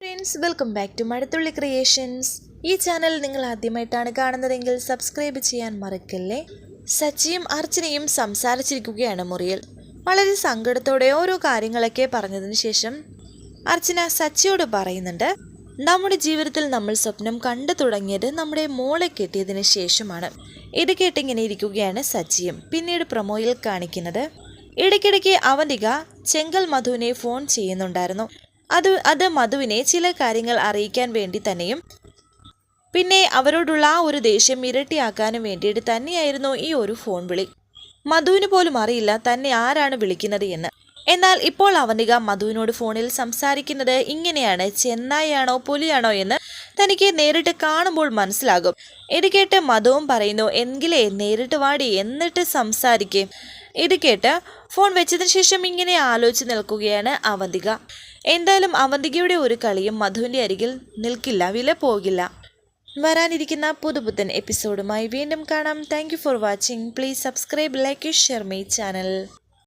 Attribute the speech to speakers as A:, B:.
A: Friends welcome back to Mazhathulli creations ഈ channel നിങ്ങൾ ആദ്യമായിട്ടാണ് കാണുന്നതെങ്കിൽ സബ്സ്ക്രൈബ് ചെയ്യാൻ മറക്കല്ലേ? സച്ചിയും അർച്ചനയും സംസാരിച്ചിരിക്കുകയാണ് മുറിയിൽ. വളരെ സങ്കടത്തോടെ ഓരോ കാര്യങ്ങളൊക്കെ പറഞ്ഞതിന് ശേഷം അർച്ചന സച്ചിയോട് പറയുന്നുണ്ട് നമ്മുടെ ജീവിതത്തിൽ നമ്മൾ സ്വപ്നം കണ്ടു തുടങ്ങിയത് നമ്മുടെ മോളെ കെട്ടിയതിന് ശേഷമാണ്. ഇത് കേട്ടിങ്ങനെ ഇരിക്കുകയാണ് സച്ചിയും. പിന്നീട് പ്രൊമോയിൽ കാണിക്കുന്നത് ഇടയ്ക്കിടയ്ക്ക് അവന്തിക ചെങ്കൽ മധുവിനെ ഫോൺ ചെയ്യുന്നുണ്ടായിരുന്നു. അത് അത് മധുവിനെ ചില കാര്യങ്ങൾ അറിയിക്കാൻ വേണ്ടി തന്നെയും പിന്നെ അവരോടുള്ള ആ ഒരു ദേഷ്യം ഇരട്ടിയാക്കാനും വേണ്ടിയിട്ട് തന്നെയായിരുന്നു ഈ ഒരു ഫോൺ വിളി. മധുവിന് പോലും അറിയില്ല തന്നെ ആരാണ് വിളിക്കുന്നത് എന്ന്. എന്നാൽ ഇപ്പോൾ അവനിക മധുവിനോട് ഫോണിൽ സംസാരിക്കുന്നത് ഇങ്ങനെയാണ് ചെന്നായാണോ പുലിയാണോ എന്ന് തനിക്ക് നേരിട്ട് കാണുമ്പോൾ മനസ്സിലാകും. ഇത് കേട്ട് മധുവും പറയുന്നു എങ്കിലേ നേരിട്ട് വാടി എന്നിട്ട് സംസാരിക്കേ. ഇത് കേട്ട് ഫോൺ വെച്ചതിന് ശേഷം ഇങ്ങനെ ആലോചിച്ച് നിൽക്കുകയാണ് അവന്തിക എന്തായാലും അവന്തികയുടെ ഒരു കളിയും മധുവിന്റെ അരികിൽ നിൽക്കില്ല വില പോകില്ല. വരാനിരിക്കുന്ന പുതുപുത്തൻ എപ്പിസോഡുമായി വീണ്ടും കാണാം. Thank for watching please subscribe like share my channel